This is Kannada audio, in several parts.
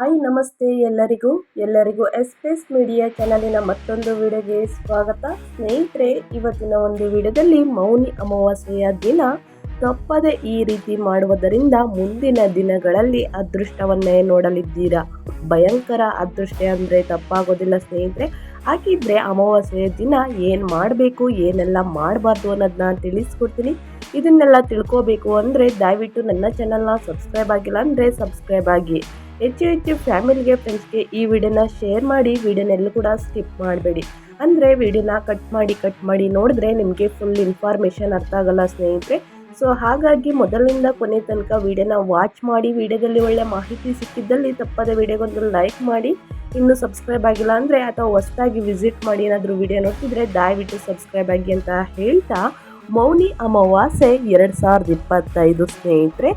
ಹಾಯ್ ನಮಸ್ತೆ ಎಲ್ಲರಿಗೂ. ಎಲ್ಲರಿಗೂ ಎಸ್ ಮೀಡಿಯಾ ಚಾನಲಿನ ಮತ್ತೊಂದು ವಿಡಿಯೋಗೆ ಸ್ವಾಗತ. ಸ್ನೇಹಿತರೆ, ಇವತ್ತಿನ ಒಂದು ವಿಡಿಯೋದಲ್ಲಿ ಮೌನಿ ಅಮಾವಾಸ್ಯೆಯ ದಿನ. ತಪ್ಪದೆ ಈ ರೀತಿ ಮಾಡುವುದರಿಂದ ಮುಂದಿನ ದಿನಗಳಲ್ಲಿ ಅದೃಷ್ಟವನ್ನೇ ನೋಡಲಿದ್ದೀರಾ? ಭಯಂಕರ ಅದೃಷ್ಟ ಅಂದರೆ ತಪ್ಪಾಗೋದಿಲ್ಲ ಸ್ನೇಹಿತರೆ. ಹಾಗಿದ್ರೆ ಅಮಾವಾಸ್ಯೆಯ ದಿನ ಏನು ಮಾಡಬೇಕು, ಏನೆಲ್ಲ ಮಾಡಬಾರ್ದು ಅನ್ನೋದನ್ನ ತಿಳಿಸ್ಕೊಡ್ತೀನಿ. ಇದನ್ನೆಲ್ಲ ತಿಳ್ಕೋಬೇಕು ಅಂದರೆ ದಯವಿಟ್ಟು ನನ್ನ ಚಾನಲ್ನ ಸಬ್ಸ್ಕ್ರೈಬ್ ಆಗಿಲ್ಲ ಅಂದರೆ ಸಬ್ಸ್ಕ್ರೈಬ್ ಆಗಿ. ಹೆಚ್ಚು ಹೆಚ್ಚು ಫ್ಯಾಮಿಲಿಗೆ ಫ್ರೆಂಡ್ಸ್ಗೆ ಈ ವಿಡಿಯೋನ ಶೇರ್ ಮಾಡಿ, ವಿಡಿಯೋನೆಲ್ಲೂ ಕೂಡ ಸ್ಕಿಪ್ ಮಾಡಬೇಡಿ. ಅಂದರೆ ವಿಡಿಯೋನ ಕಟ್ ಮಾಡಿ ಕಟ್ ಮಾಡಿ ನೋಡಿದ್ರೆ ನಿಮಗೆ ಫುಲ್ ಇನ್ಫಾರ್ಮೇಷನ್ ಅರ್ಥ ಆಗಲ್ಲ ಸ್ನೇಹಿತರೆ. ಸೊ ಹಾಗಾಗಿ ಮೊದಲಿನಿಂದ ಕೊನೆ ತನಕ ವಿಡಿಯೋನ ವಾಚ್ ಮಾಡಿ, ವಿಡಿಯೋದಲ್ಲಿ ಒಳ್ಳೆ ಮಾಹಿತಿ ಸಿಕ್ಕಿದ್ದಲ್ಲಿ ತಪ್ಪದ ವಿಡಿಯೋಗೊಂದು ಲೈಕ್ ಮಾಡಿ, ಇನ್ನೂ ಸಬ್ಸ್ಕ್ರೈಬ್ ಆಗಿಲ್ಲ ಅಂದರೆ ಅಥವಾ ಹೊಸದಾಗಿ ವಿಸಿಟ್ ಮಾಡಿ ಏನಾದರೂ ವಿಡಿಯೋ ನೋಡ್ತಿದ್ರೆ ದಯವಿಟ್ಟು ಸಬ್ಸ್ಕ್ರೈಬ್ ಆಗಿ ಅಂತ ಹೇಳ್ತಾ ಮೌನಿ ಅಮಾವಾಸ್ಯೆ ಎರಡು ಸಾವಿರದ ಇಪ್ಪತ್ತೈದು ಸ್ನೇಹಿತರೆ,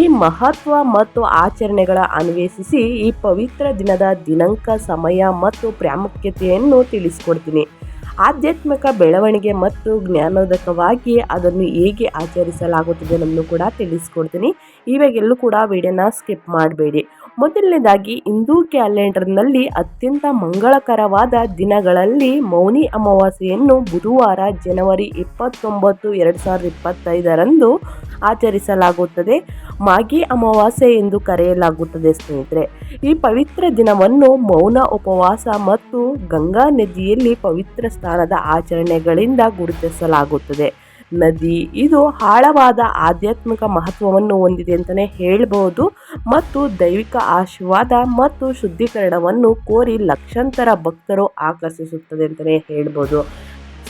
ಈ ಮಹತ್ವ ಮತ್ತು ಆಚರಣೆಗಳ ಅನ್ವೇಷಿಸಿ ಈ ಪವಿತ್ರ ದಿನದ ದಿನಾಂಕ, ಸಮಯ ಮತ್ತು ಪ್ರಾಮುಖ್ಯತೆಯನ್ನು ತಿಳಿಸಿಕೊಡ್ತೀನಿ. ಆಧ್ಯಾತ್ಮಿಕ ಬೆಳವಣಿಗೆ ಮತ್ತು ಜ್ಞಾನೋದಕವಾಗಿ ಅದನ್ನು ಹೇಗೆ ಆಚರಿಸಲಾಗುತ್ತದೆ ಅನ್ನೋದು ಕೂಡ ತಿಳಿಸ್ಕೊಡ್ತೀನಿ. ಇವಾಗೆಲ್ಲೂ ಕೂಡ ವಿಡಿಯೋನ ಸ್ಕಿಪ್ ಮಾಡಬೇಡಿ. ಮೊದಲನೇದಾಗಿ ಹಿಂದೂ ಕ್ಯಾಲೆಂಡರ್ನಲ್ಲಿ ಅತ್ಯಂತ ಮಂಗಳಕರವಾದ ದಿನಗಳಲ್ಲಿ ಮೌನಿ ಅಮಾವಾಸ್ಯೆಯನ್ನು ಬುಧವಾರ ಜನವರಿ ಇಪ್ಪತ್ತೊಂಬತ್ತು, ಎರಡು ಸಾವಿರದ ಇಪ್ಪತ್ತೈದರಂದು ಆಚರಿಸಲಾಗುತ್ತದೆ. ಮಾಗಿ ಅಮಾವಾಸ್ಯೆ ಎಂದು ಕರೆಯಲಾಗುತ್ತದೆ ಸ್ನೇಹಿತರೆ. ಈ ಪವಿತ್ರ ದಿನವನ್ನು ಮೌನ ಉಪವಾಸ ಮತ್ತು ಗಂಗಾ ನದಿಯಲ್ಲಿ ಪವಿತ್ರ ಸ್ಥಾನದ ಆಚರಣೆಗಳಿಂದ ಗುರುತಿಸಲಾಗುತ್ತದೆ. ನದಿ. ಇದು ಆಳವಾದ ಆಧ್ಯಾತ್ಮಿಕ ಮಹತ್ವವನ್ನು ಹೊಂದಿದೆ ಅಂತಲೇ ಹೇಳ್ಬೋದು. ಮತ್ತು ದೈವಿಕ ಆಶೀರ್ವಾದ ಮತ್ತು ಶುದ್ಧೀಕರಣವನ್ನು ಕೋರಿ ಲಕ್ಷಾಂತರ ಭಕ್ತರು ಆಕರ್ಷಿಸುತ್ತದೆ ಅಂತಲೇ ಹೇಳ್ಬೋದು.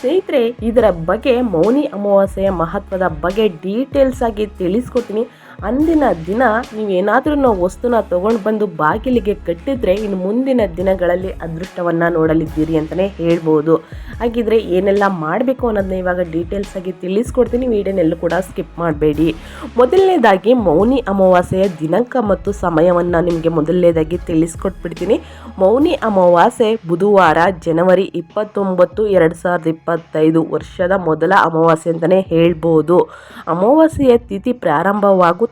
ಸ್ನೇಹಿತರೆ, ಇದರ ಬಗ್ಗೆ ಮೌನಿ ಅಮಾವಾಸ್ಯೆಯ ಮಹತ್ವದ ಬಗ್ಗೆ ಡೀಟೇಲ್ಸ್ ಆಗಿ ತಿಳಿಸ್ಕೊಡ್ತೀನಿ. ಅಂದಿನ ದಿನ ನೀವೇನಾದರೂ ವಸ್ತುನ ತಗೊಂಡು ಬಂದು ಬಾಗಿಲಿಗೆ ಕಟ್ಟಿದ್ರೆ ಇನ್ನು ಮುಂದಿನ ದಿನಗಳಲ್ಲಿ ಅದೃಷ್ಟವನ್ನು ನೋಡಲಿದ್ದೀರಿ ಅಂತಲೇ ಹೇಳ್ಬೋದು. ಹಾಗಿದ್ರೆ ಏನೆಲ್ಲ ಮಾಡಬೇಕು ಅನ್ನೋದನ್ನ ಇವಾಗ ಡೀಟೇಲ್ಸ್ ಆಗಿ ತಿಳಿಸ್ಕೊಡ್ತೀನಿ. ವಿಡಿಯೋನೆಲ್ಲೂ ಕೂಡ ಸ್ಕಿಪ್ ಮಾಡಬೇಡಿ. ಮೊದಲನೇದಾಗಿ ಮೌನಿ ಅಮಾವಾಸ್ಯೆಯ ದಿನಾಂಕ ಮತ್ತು ಸಮಯವನ್ನು ನಿಮಗೆ ಮೊದಲನೇದಾಗಿ ತಿಳಿಸ್ಕೊಟ್ಬಿಡ್ತೀನಿ. ಮೌನಿ ಅಮಾವಾಸ್ಯೆ ಬುಧವಾರ ಜನವರಿ ಇಪ್ಪತ್ತೊಂಬತ್ತು ಎರಡು ಸಾವಿರದ ಇಪ್ಪತ್ತೈದು ವರ್ಷದ ಮೊದಲ ಅಮಾವಾಸ್ಯೆ ಅಂತಲೇ ಹೇಳ್ಬೋದು. ಅಮಾವಾಸ್ಯೆಯ ತಿಥಿ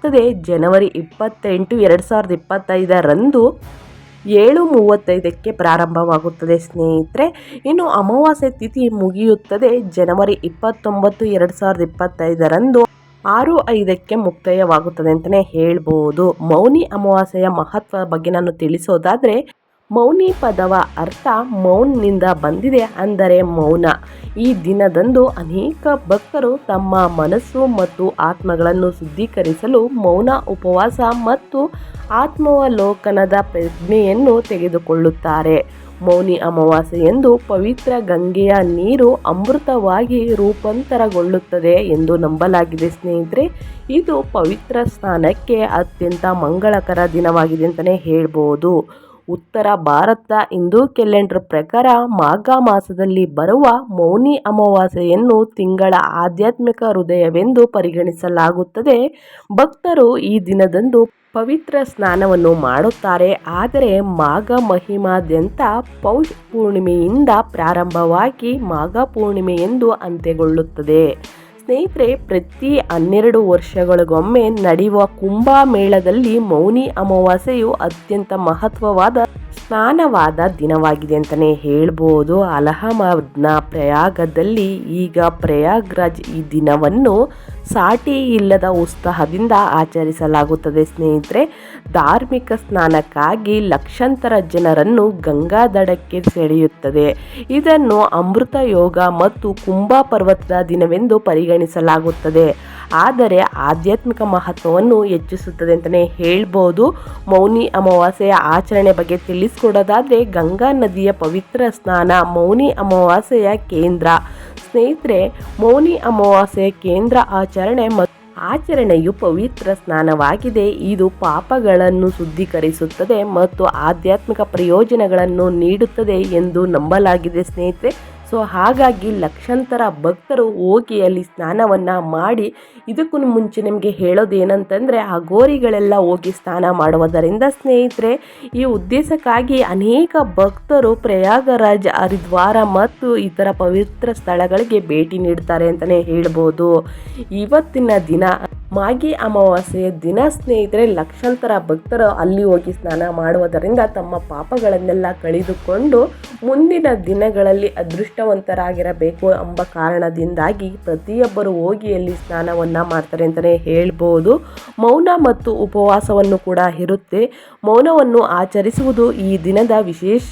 ಪ್ರಾರಂಭವಾಗುತ್ತದೆ ಜನವರಿ ಇಪ್ಪತ್ತೆಂಟು, ಎರಡು ಸಾವಿರದ ಇಪ್ಪತ್ತೈದರಂದು ಏಳು ಮೂವತ್ತೈದಕ್ಕೆ ಪ್ರಾರಂಭವಾಗುತ್ತದೆ ಸ್ನೇಹಿತರೆ. ಇನ್ನು ಅಮಾವಾಸ್ಯೆ ತಿಥಿ ಮುಗಿಯುತ್ತದೆ. ಜನವರಿ ಇಪ್ಪತ್ತೊಂಬತ್ತು, ಎರಡು ಸಾವಿರದ ಇಪ್ಪತ್ತೈದರಂದು ಆರು ಐದಕ್ಕೆ ಮುಕ್ತಾಯವಾಗುತ್ತದೆ ಅಂತಲೇ ಹೇಳ್ಬೋದು. ಮೌನಿ ಅಮಾವಾಸ್ಯೆಯ ಮಹತ್ವ ಬಗ್ಗೆ ನಾನು ತಿಳಿಸೋದಾದರೆ ಮೌನಿ ಪದವ ಅರ್ಥ ಮೌನ್ನಿಂದ ಬಂದಿದೆ ಅಂದರೆ ಮೌನ. ಈ ದಿನದಂದು ಅನೇಕ ಭಕ್ತರು ತಮ್ಮ ಮನಸ್ಸು ಮತ್ತು ಆತ್ಮಗಳನ್ನು ಶುದ್ಧೀಕರಿಸಲು ಮೌನ ಉಪವಾಸ ಮತ್ತು ಆತ್ಮಾವಲೋಕನದ ಪ್ರಜ್ಞೆಯನ್ನು ತೆಗೆದುಕೊಳ್ಳುತ್ತಾರೆ. ಮೌನಿ ಅಮಾವಾಸ್ಯೆ ಎಂದು ಪವಿತ್ರ ಗಂಗೆಯ ನೀರು ಅಮೃತವಾಗಿ ರೂಪಾಂತರಗೊಳ್ಳುತ್ತದೆ ಎಂದು ನಂಬಲಾಗಿದೆ ಸ್ನೇಹಿತರೆ. ಇದು ಪವಿತ್ರ ಸ್ನಾನಕ್ಕೆ ಅತ್ಯಂತ ಮಂಗಳಕರ ದಿನವಾಗಿದೆ ಅಂತಲೇ ಹೇಳ್ಬೋದು. ಉತ್ತರ ಭಾರತ ಹಿಂದೂ ಕ್ಯಾಲೆಂಡರ್ ಪ್ರಕಾರ ಮಾಘ ಮಾಸದಲ್ಲಿ ಬರುವ ಮೌನಿ ಅಮಾವಾಸ್ಯೆಯನ್ನು ತಿಂಗಳ ಆಧ್ಯಾತ್ಮಿಕ ಹೃದಯವೆಂದು ಪರಿಗಣಿಸಲಾಗುತ್ತದೆ. ಭಕ್ತರು ಈ ದಿನದಂದು ಪವಿತ್ರ ಸ್ನಾನವನ್ನು ಮಾಡುತ್ತಾರೆ. ಆದರೆ ಮಾಘ ಮಹಿಮಾದ್ಯಂತ ಪೌಷ್ ಪೂರ್ಣಿಮೆಯಿಂದ ಪ್ರಾರಂಭವಾಗಿ ಮಾಘ ಪೂರ್ಣಿಮೆಯೆಂದು ಅಂತ್ಯಗೊಳ್ಳುತ್ತದೆ. ಸ್ನೇಹಿತರೆ, ಪ್ರತಿ ಹನ್ನೆರಡು ವರ್ಷಗಳಿಗೊಮ್ಮೆ ನಡೆಯುವ ಕುಂಭಮೇಳದಲ್ಲಿ ಮೌನಿ ಅಮಾವಾಸ್ಯೆಯು ಅತ್ಯಂತ ಮಹತ್ವವಾದ ಸ್ನಾನವಾದ ದಿನವಾಗಿದೆ ಅಂತಲೇ ಹೇಳ್ಬೋದು. ಅಲಹಾಬಾದ್ನ ಪ್ರಯಾಗದಲ್ಲಿ ಈಗ ಪ್ರಯಾಗ್ರಾಜ್ ಈ ದಿನವನ್ನು ಸಾಟಿ ಇಲ್ಲದ ಉತ್ಸಾಹದಿಂದ ಆಚರಿಸಲಾಗುತ್ತದೆ ಸ್ನೇಹಿತರೆ. ಧಾರ್ಮಿಕ ಸ್ನಾನಕ್ಕಾಗಿ ಲಕ್ಷಾಂತರ ಜನರನ್ನು ಗಂಗಾ ದಡಕ್ಕೆ ಸೆಳೆಯುತ್ತದೆ. ಇದನ್ನು ಅಮೃತ ಯೋಗ ಮತ್ತು ಕುಂಭ ಪರ್ವತದ ದಿನವೆಂದು ಪರಿಗಣಿಸಲಾಗುತ್ತದೆ. ಆದರೆ ಆಧ್ಯಾತ್ಮಿಕ ಮಹತ್ವವನ್ನು ಹೆಚ್ಚಿಸುತ್ತದೆ ಅಂತಲೇ ಹೇಳ್ಬೋದು. ಮೌನಿ ಅಮಾವಾಸ್ಯೆಯ ಆಚರಣೆ ಬಗ್ಗೆ ತಿಳಿಸ್ಕೊಡೋದಾದರೆ ಗಂಗಾ ನದಿಯ ಪವಿತ್ರ ಸ್ನಾನ ಮೌನಿ ಅಮಾವಾಸ್ಯೆಯ ಕೇಂದ್ರ. ಸ್ನೇಹಿತರೆ, ಮೌನಿ ಅಮಾವಾಸ್ಯೆಯ ಕೇಂದ್ರ ಆಚರಣೆ ಮತ್ತು ಆಚರಣೆಯು ಪವಿತ್ರ ಸ್ನಾನವಾಗಿದೆ. ಇದು ಪಾಪಗಳನ್ನು ಶುದ್ಧೀಕರಿಸುತ್ತದೆ ಮತ್ತು ಆಧ್ಯಾತ್ಮಿಕ ಪ್ರಯೋಜನಗಳನ್ನು ನೀಡುತ್ತದೆ ಎಂದು ನಂಬಲಾಗಿದೆ ಸ್ನೇಹಿತರೆ. ಸೊ ಹಾಗಾಗಿ ಲಕ್ಷಾಂತರ ಭಕ್ತರು ಹೋಗಿ ಅಲ್ಲಿ ಸ್ನಾನವನ್ನು ಮಾಡಿ ಇದಕ್ಕೂ ಮುಂಚೆ ನಿಮಗೆ ಹೇಳೋದು ಏನಂತಂದರೆ ಆ ಗೋರಿಗಳೆಲ್ಲ ಹೋಗಿ ಸ್ನಾನ ಮಾಡುವುದರಿಂದ ಸ್ನೇಹಿತರೆ, ಈ ಉದ್ದೇಶಕ್ಕಾಗಿ ಅನೇಕ ಭಕ್ತರು ಪ್ರಯಾಗರಾಜ್, ಹರಿದ್ವಾರ ಮತ್ತು ಇತರ ಪವಿತ್ರ ಸ್ಥಳಗಳಿಗೆ ಭೇಟಿ ನೀಡ್ತಾರೆ ಅಂತಲೇ ಹೇಳ್ಬೋದು. ಇವತ್ತಿನ ದಿನ ಮಾಗಿ ಅಮಾವಾಸ್ಯೆಯ ದಿನ ಸ್ನೇಹಿತರೆ, ಲಕ್ಷಾಂತರ ಭಕ್ತರು ಅಲ್ಲಿ ಹೋಗಿ ಸ್ನಾನ ಮಾಡುವುದರಿಂದ ತಮ್ಮ ಪಾಪಗಳನ್ನೆಲ್ಲ ಕಳೆದುಕೊಂಡು ಮುಂದಿನ ದಿನಗಳಲ್ಲಿ ಅದೃಷ್ಟವಂತರಾಗಿರಬೇಕು ಎಂಬ ಕಾರಣದಿಂದಾಗಿ ಪ್ರತಿಯೊಬ್ಬರು ಹೋಗಿ ಅಲ್ಲಿ ಸ್ನಾನವನ್ನು ಮಾಡ್ತಾರೆ ಅಂತಲೇ ಹೇಳ್ಬೋದು. ಮೌನ ಮತ್ತು ಉಪವಾಸವನ್ನು ಕೂಡ ಇರುತ್ತೆ. ಮೌನವನ್ನು ಆಚರಿಸುವುದು ಈ ದಿನದ ವಿಶೇಷ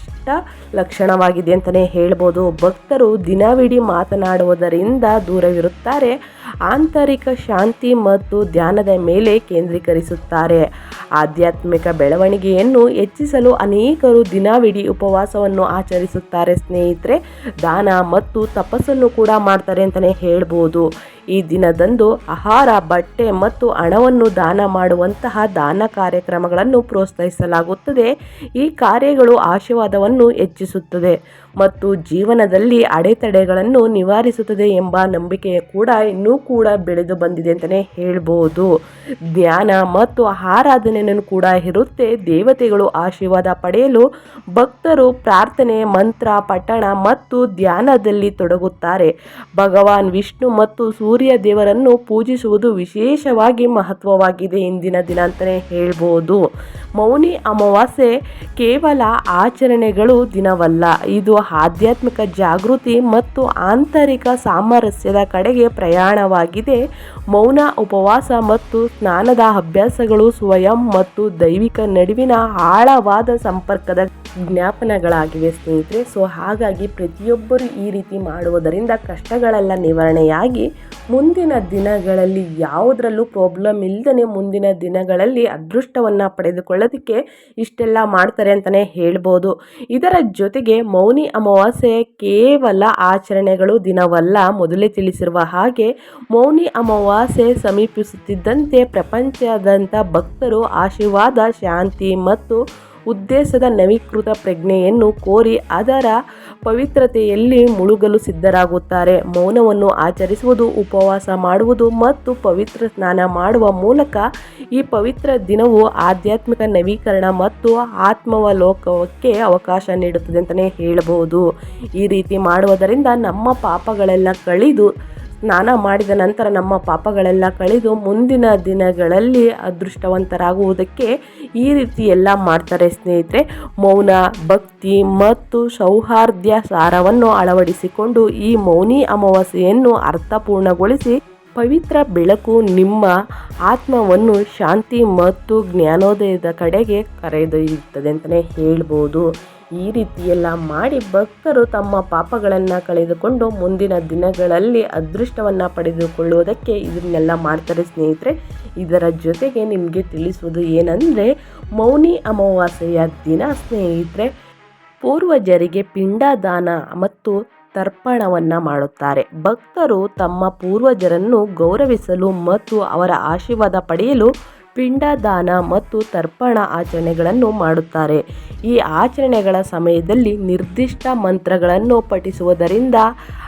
ಲಕ್ಷಣವಾಗಿದೆ ಅಂತಲೇ ಹೇಳ್ಬೋದು. ಭಕ್ತರು ದಿನವಿಡೀ ಮಾತನಾಡುವುದರಿಂದ ದೂರವಿರುತ್ತಾರೆ. ಆಂತರಿಕ ಶಾಂತಿ ಮತ್ತು ಧ್ಯಾನದ ಮೇಲೆ ಕೇಂದ್ರೀಕರಿಸುತ್ತಾರೆ. ಆಧ್ಯಾತ್ಮಿಕ ಬೆಳವಣಿಗೆಯನ್ನು ಹೆಚ್ಚಿಸಲು ಅನೇಕರು ದಿನವಿಡೀ ಉಪವಾಸವನ್ನು ಆಚರಿಸುತ್ತಾರೆ ಸ್ನೇಹಿತರೆ. ದಾನ ಮತ್ತು ತಪಸ್ಸನ್ನು ಕೂಡ ಮಾಡ್ತಾರೆ ಅಂತಲೇ ಹೇಳ್ಬೋದು. ಈ ದಿನದಂದು ಆಹಾರ, ಬಟ್ಟೆ ಮತ್ತು ಹಣವನ್ನು ದಾನ ಮಾಡುವಂತಹ ದಾನ ಕಾರ್ಯಕ್ರಮಗಳನ್ನು ಪ್ರೋತ್ಸಾಹಿಸಲಾಗುತ್ತದೆ. ಈ ಕಾರ್ಯಗಳು ಆಶೀರ್ವಾದವನ್ನು ಹೆಚ್ಚಿಸುತ್ತದೆ ಮತ್ತು ಜೀವನದಲ್ಲಿ ಅಡೆತಡೆಗಳನ್ನು ನಿವಾರಿಸುತ್ತದೆ ಎಂಬ ನಂಬಿಕೆ ಕೂಡ ಇನ್ನೂ ಕೂಡ ಬೆಳೆದು ಬಂದಿದೆ ಅಂತಲೇ ಹೇಳ್ಬೋದು. ಜ್ಞಾನ ಮತ್ತು ಆರಾಧನೆಯನ್ನು ಕೂಡ ಇರುತ್ತೆ. ದೇವತೆಗಳು ಆಶೀರ್ವಾದ ಪಡೆಯಲು ಭಕ್ತರು ಪ್ರಾರ್ಥನೆ, ಮಂತ್ರ, ಪಠಣ ಮತ್ತು ಧ್ಯಾನದಲ್ಲಿ ತೊಡಗುತ್ತಾರೆ. ಭಗವಾನ್ ವಿಷ್ಣು ಮತ್ತು ಸೂರ್ಯ ದೇವರನ್ನು ಪೂಜಿಸುವುದು ವಿಶೇಷವಾಗಿ ಮಹತ್ವವಾಗಿದೆ ಇಂದಿನ ದಿನ ಅಂತಲೇ ಹೇಳ್ಬೋದು. ಮೌನಿ ಅಮಾವಾಸ್ಯೆ ಕೇವಲ ಆಚರಣೆಗಳು ದಿನವಲ್ಲ, ಇದು ಆಧ್ಯಾತ್ಮಿಕ ಜಾಗೃತಿ ಮತ್ತು ಆಂತರಿಕ ಸಾಮರಸ್ಯದ ಕಡೆಗೆ ಪ್ರಯಾಣವಾಗಿದೆ. ಮೌನ ಉಪವಾಸ ಮತ್ತು ಸ್ನಾನದ ಅಭ್ಯಾಸಗಳು ಸ್ವಯಂ ಮತ್ತು ದೈವಿಕ ನಡುವಿನ ಆಳವಾದ ಸಂಪರ್ಕದ ಜ್ಞಾಪನಗಳಾಗಿವೆ ಸ್ನೇಹಿತರೆ. ಸೊ, ಹಾಗಾಗಿ ಪ್ರತಿಯೊಬ್ಬರು ಈ ರೀತಿ ಮಾಡುವುದರಿಂದ ಕಷ್ಟಗಳೆಲ್ಲ ನಿವಾರಣೆಯಾಗಿ ಮುಂದಿನ ದಿನಗಳಲ್ಲಿ ಯಾವುದರಲ್ಲೂ ಪ್ರಾಬ್ಲಮ್ ಇಲ್ಲದೇ ಮುಂದಿನ ದಿನಗಳಲ್ಲಿ ಅದೃಷ್ಟವನ್ನು ಪಡೆದುಕೊಳ್ಳೋದಕ್ಕೆ ಇಷ್ಟೆಲ್ಲ ಮಾಡ್ತಾರೆ ಅಂತಲೇ ಹೇಳ್ಬೋದು. ಇದರ ಜೊತೆಗೆ ಮೌನಿ ಅಮಾವಾಸ್ಯೆ ಕೇವಲ ಆಚರಣೆಗಳು ದಿನವಲ್ಲ ಮೊದಲೇ ತಿಳಿಸಿರುವ ಹಾಗೆ ಮೌನಿ ಅಮಾವಾಸ್ಯೆ ಸಮೀಪಿಸುತ್ತಿದ್ದಂತೆ ಪ್ರಪಂಚದಂಥ ಭಕ್ತರು ಆಶೀರ್ವಾದ, ಶಾಂತಿ ಮತ್ತು ಉದ್ದೇಶದ ನವೀಕೃತ ಪ್ರಜ್ಞೆಯನ್ನು ಕೋರಿ ಅದರ ಪವಿತ್ರತೆಯಲ್ಲಿ ಮುಳುಗಲು ಸಿದ್ಧರಾಗುತ್ತಾರೆ. ಮೌನವನ್ನು ಆಚರಿಸುವುದು, ಉಪವಾಸ ಮಾಡುವುದು ಮತ್ತು ಪವಿತ್ರ ಸ್ನಾನ ಮಾಡುವ ಮೂಲಕ ಈ ಪವಿತ್ರ ದಿನವು ಆಧ್ಯಾತ್ಮಿಕ ನವೀಕರಣ ಮತ್ತು ಆತ್ಮವಲೋಕಕ್ಕೆ ಅವಕಾಶ ನೀಡುತ್ತದೆ ಅಂತಲೇ ಹೇಳಬಹುದು. ಈ ರೀತಿ ಮಾಡುವುದರಿಂದ ನಮ್ಮ ಪಾಪಗಳೆಲ್ಲ ಕಳೆದು ಸ್ನಾನ ಮಾಡಿದ ನಂತರ ನಮ್ಮ ಪಾಪಗಳೆಲ್ಲ ಕಳೆದು ಮುಂದಿನ ದಿನಗಳಲ್ಲಿ ಅದೃಷ್ಟವಂತರಾಗುವುದಕ್ಕೆ ಈ ರೀತಿ ಎಲ್ಲ ಮಾಡ್ತಾರೆ ಸ್ನೇಹಿತರೆ. ಮೌನ, ಭಕ್ತಿ ಮತ್ತು ಸೌಹಾರ್ದ್ಯ ಸಾರವನ್ನು ಅಳವಡಿಸಿಕೊಂಡು ಈ ಮೌನಿ ಅಮಾವಾಸ್ಯೆಯನ್ನು ಅರ್ಥಪೂರ್ಣಗೊಳಿಸಿ ಪವಿತ್ರ ಬೆಳಕು ನಿಮ್ಮ ಆತ್ಮವನ್ನು ಶಾಂತಿ ಮತ್ತು ಜ್ಞಾನೋದಯದ ಕಡೆಗೆ ಕರೆದೊಯ್ಯುತ್ತದೆ ಅಂತಲೇ ಹೇಳ್ಬೋದು. ಈ ರೀತಿಯೆಲ್ಲ ಮಾಡಿ ಭಕ್ತರು ತಮ್ಮ ಪಾಪಗಳನ್ನು ಕಳೆದುಕೊಂಡು ಮುಂದಿನ ದಿನಗಳಲ್ಲಿ ಅದೃಷ್ಟವನ್ನು ಪಡೆದುಕೊಳ್ಳುವುದಕ್ಕೆ ಇದನ್ನೆಲ್ಲ ಮಾಡ್ತಾರೆ ಸ್ನೇಹಿತರೆ. ಇದರ ಜೊತೆಗೆ ನಿಮಗೆ ತಿಳಿಸುವುದು ಏನಂದರೆ, ಮೌನಿ ಅಮಾವಾಸ್ಯೆಯ ದಿನ ಸ್ನೇಹಿತರೆ, ಪೂರ್ವಜರಿಗೆ ಪಿಂಡದಾನ ಮತ್ತು ತರ್ಪಣವನ್ನು ಮಾಡುತ್ತಾರೆ. ಭಕ್ತರು ತಮ್ಮ ಪೂರ್ವಜರನ್ನು ಗೌರವಿಸಲು ಮತ್ತು ಅವರ ಆಶೀರ್ವಾದ ಪಡೆಯಲು ಪಿಂಡದಾನ ಮತ್ತು ತರ್ಪಣ ಆಚರಣೆಗಳನ್ನು ಮಾಡುತ್ತಾರೆ. ಈ ಆಚರಣೆಗಳ ಸಮಯದಲ್ಲಿ ನಿರ್ದಿಷ್ಟ ಮಂತ್ರಗಳನ್ನು ಪಠಿಸುವುದರಿಂದ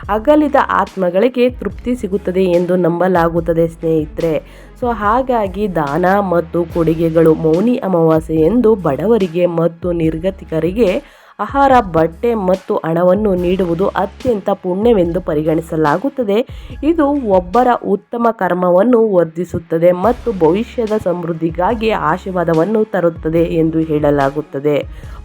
ಅಗಲಿದ ಆತ್ಮಗಳಿಗೆ ತೃಪ್ತಿ ಸಿಗುತ್ತದೆ ಎಂದು ನಂಬಲಾಗುತ್ತದೆ, ಸ್ನೇಹಿತರೆ. ಸೊ, ಹಾಗಾಗಿ ದಾನ ಮತ್ತು ಕೊಡುಗೆಗಳು ಮೌನಿ ಅಮಾವಾಸ್ಯೆ ಎಂದು ಬಡವರಿಗೆ ಮತ್ತು ನಿರ್ಗತಿಕರಿಗೆ ಆಹಾರ, ಬಟ್ಟೆ ಮತ್ತು ಹಣವನ್ನು ನೀಡುವುದು ಅತ್ಯಂತ ಪುಣ್ಯವೆಂದು ಪರಿಗಣಿಸಲಾಗುತ್ತದೆ. ಇದು ಒಬ್ಬರ ಉತ್ತಮ ಕರ್ಮವನ್ನು ವರ್ಧಿಸುತ್ತದೆ ಮತ್ತು ಭವಿಷ್ಯದ ಸಮೃದ್ಧಿಗಾಗಿ ಆಶೀರ್ವಾದವನ್ನು ತರುತ್ತದೆ ಎಂದು ಹೇಳಲಾಗುತ್ತದೆ.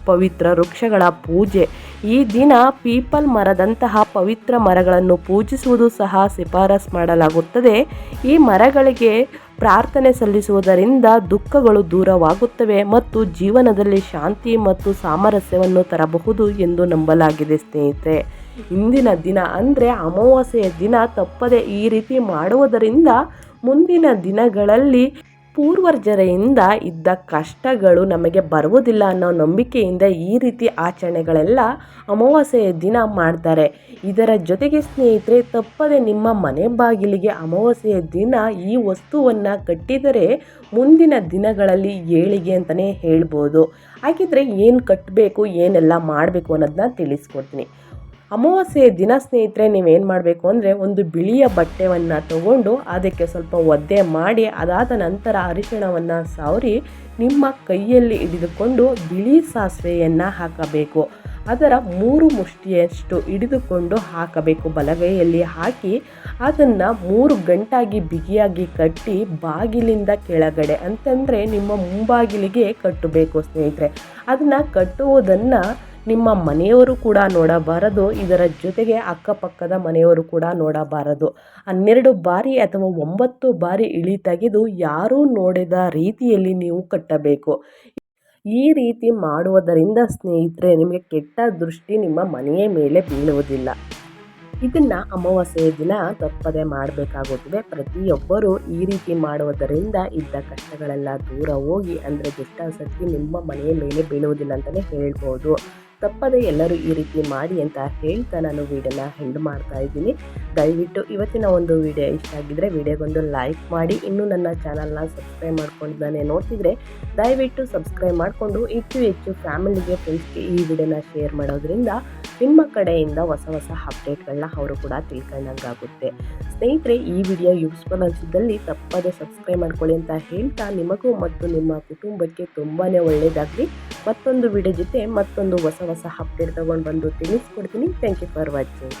ಪವಿತ್ರ ವೃಕ್ಷಗಳ ಪೂಜೆ. ಈ ದಿನ ಪೀಪಲ್ ಮರದಂತಹ ಪವಿತ್ರ ಮರಗಳನ್ನು ಪೂಜಿಸುವುದು ಸಹ ಶಿಫಾರಸ್ ಮಾಡಲಾಗುತ್ತದೆ. ಈ ಮರಗಳಿಗೆ ಪ್ರಾರ್ಥನೆ ಸಲ್ಲಿಸುವುದರಿಂದ ದುಃಖಗಳು ದೂರವಾಗುತ್ತವೆ ಮತ್ತು ಜೀವನದಲ್ಲಿ ಶಾಂತಿ ಮತ್ತು ಸಾಮರಸ್ಯವನ್ನು ತರಬಹುದು ಎಂದು ನಂಬಲಾಗಿದೆ, ಸ್ನೇಹಿತರೆ. ಇಂದಿನ ದಿನ ಅಂದರೆ ಅಮಾವಾಸ್ಯೆಯ ದಿನ ತಪ್ಪದೆ ಈ ರೀತಿ ಮಾಡುವುದರಿಂದ ಮುಂದಿನ ದಿನಗಳಲ್ಲಿ ಪೂರ್ವಜರೆಯಿಂದ ಇದ್ದ ಕಷ್ಟಗಳು ನಮಗೆ ಬರುವುದಿಲ್ಲ ಅನ್ನೋ ನಂಬಿಕೆಯಿಂದ ಈ ರೀತಿ ಆಚರಣೆಗಳೆಲ್ಲ ಅಮಾವಾಸ್ಯೆಯ ದಿನ ಮಾಡ್ತಾರೆ. ಇದರ ಜೊತೆಗೆ ಸ್ನೇಹಿತರೆ, ತಪ್ಪದೆ ನಿಮ್ಮ ಮನೆ ಬಾಗಿಲಿಗೆ ಅಮಾವಾಸ್ಯೆಯ ದಿನ ಈ ವಸ್ತುವನ್ನು ಕಟ್ಟಿದರೆ ಮುಂದಿನ ದಿನಗಳಲ್ಲಿ ಏಳಿಗೆ ಅಂತಲೇ ಹೇಳ್ಬೋದು. ಹಾಗಿದ್ರೆ ಏನು ಕಟ್ಟಬೇಕು ಏನೆಲ್ಲ ಮಾಡಬೇಕು ಅನ್ನೋದನ್ನ ತಿಳಿಸ್ಕೊಡ್ತೀನಿ. ಅಮಾವಾಸ್ಯೆಯ ದಿನ ಸ್ನೇಹಿತರೆ, ನೀವೇನು ಮಾಡಬೇಕು ಅಂದರೆ ಒಂದು ಬಿಳಿಯ ಬಟ್ಟೆಯನ್ನು ತಗೊಂಡು ಅದಕ್ಕೆ ಸ್ವಲ್ಪ ಒದ್ದೆ ಮಾಡಿ, ಅದಾದ ನಂತರ ಅರಿಶಿಣವನ್ನು ಸಾವರಿ ನಿಮ್ಮ ಕೈಯಲ್ಲಿ ಹಿಡಿದುಕೊಂಡು ಬಿಳಿ ಸಾಸಿವೆಯನ್ನು ಹಾಕಬೇಕು. ಅದರ ಮೂರು ಮುಷ್ಟಿಯಷ್ಟು ಹಿಡಿದುಕೊಂಡು ಹಾಕಬೇಕು ಬಲಗೈಯಲ್ಲಿ ಹಾಕಿ, ಅದನ್ನು ಮೂರು ಗಂಟಾಗಿ ಬಿಗಿಯಾಗಿ ಕಟ್ಟಿ ಬಾಗಿಲಿಂದ ಕೆಳಗಡೆ, ಅಂತಂದರೆ ನಿಮ್ಮ ಮುಂಬಾಗಿಲಿಗೆ ಕಟ್ಟಬೇಕು ಸ್ನೇಹಿತರೆ. ಅದನ್ನು ಕಟ್ಟುವುದನ್ನು ನಿಮ್ಮ ಮನೆಯವರು ಕೂಡ ನೋಡಬಾರದು, ಇದರ ಜೊತೆಗೆ ಅಕ್ಕಪಕ್ಕದ ಮನೆಯವರು ಕೂಡ ನೋಡಬಾರದು. ಹನ್ನೆರಡು ಬಾರಿ ಅಥವಾ ಒಂಬತ್ತು ಬಾರಿ ಇಳಿ ತೆಗೆದು ಯಾರೂ ನೋಡಿದ ರೀತಿಯಲ್ಲಿ ನೀವು ಕಟ್ಟಬೇಕು. ಈ ರೀತಿ ಮಾಡುವುದರಿಂದ ಸ್ನೇಹಿತರೆ, ನಿಮಗೆ ಕೆಟ್ಟ ದೃಷ್ಟಿ ನಿಮ್ಮ ಮನೆಯ ಮೇಲೆ ಬೀಳುವುದಿಲ್ಲ. ಇದನ್ನು ಅಮಾವಾಸ್ಯೆಯ ದಿನ ತಪ್ಪದೆ ಮಾಡಬೇಕಾಗುತ್ತದೆ. ಪ್ರತಿಯೊಬ್ಬರು ಈ ರೀತಿ ಮಾಡುವುದರಿಂದ ಇದ್ದ ಕಷ್ಟಗಳೆಲ್ಲ ದೂರ ಹೋಗಿ, ಅಂದರೆ ದುಷ್ಟಾಸಕ್ತಿ ನಿಮ್ಮ ಮನೆಯ ಮೇಲೆ ಬೀಳುವುದಿಲ್ಲ ಅಂತಲೇ ಹೇಳ್ಬೋದು. ತಪ್ಪದೆ ಎಲ್ಲರೂ ಈ ರೀತಿ ಮಾಡಿ ಅಂತ ಹೇಳ್ತಾ ನಾನು ವೀಡಿಯೋನ ಹೆಂಡ್ ಮಾಡ್ತಾ ಇದ್ದೀನಿ. ದಯವಿಟ್ಟು ಇವತ್ತಿನ ಒಂದು ವಿಡಿಯೋ ಇಷ್ಟ ಆಗಿದ್ದರೆ ವಿಡಿಯೋಗೊಂದು ಲೈಕ್ ಮಾಡಿ. ಇನ್ನೂ ನನ್ನ ಚಾನಲ್ನ ಸಬ್ಸ್ಕ್ರೈಬ್ ಮಾಡ್ಕೊಂಡಿದ್ದಾನೆ ನೋಡ್ತಿದ್ರೆ ದಯವಿಟ್ಟು ಸಬ್ಸ್ಕ್ರೈಬ್ ಮಾಡಿಕೊಂಡು ಹೆಚ್ಚು ಹೆಚ್ಚು ಫ್ಯಾಮಿಲಿಗೆ ಫ್ರೆಂಡ್ಸ್ಗೆ ಈ ವಿಡಿಯೋನ ಶೇರ್ ಮಾಡೋದ್ರಿಂದ ನಿಮ್ಮ ಕಡೆಯಿಂದ ಹೊಸ ಹೊಸ ಅಪ್ಡೇಟ್ಗಳನ್ನ ಅವರು ಕೂಡ ತಿಳ್ಕೊಂಡಂಗಾಗುತ್ತೆ. ಸ್ನೇಹಿತರೆ, ಈ ವಿಡಿಯೋ ಯೂಸ್ಫುಲ್ ಅನಿಸಿದ್ದಲ್ಲಿ ತಪ್ಪದೆ ಸಬ್ಸ್ಕ್ರೈಬ್ ಮಾಡ್ಕೊಳ್ಳಿ ಅಂತ ಹೇಳ್ತಾ ನಿಮಗೂ ಮತ್ತು ನಿಮ್ಮ ಕುಟುಂಬಕ್ಕೆ ತುಂಬಾ ಒಳ್ಳೆಯದಾಗಲಿ ಮತ್ತೊಂದು ವಿಡಿಯೋ ಜೊತೆ ಮತ್ತೊಂದು ಹೊಸ ಹೊಸ ಅಪ್ಡೇಟ್ ತೊಗೊಂಡು ಬಂದು ತಿಳಿಸ್ಕೊಡ್ತೀನಿ. Thank you for watching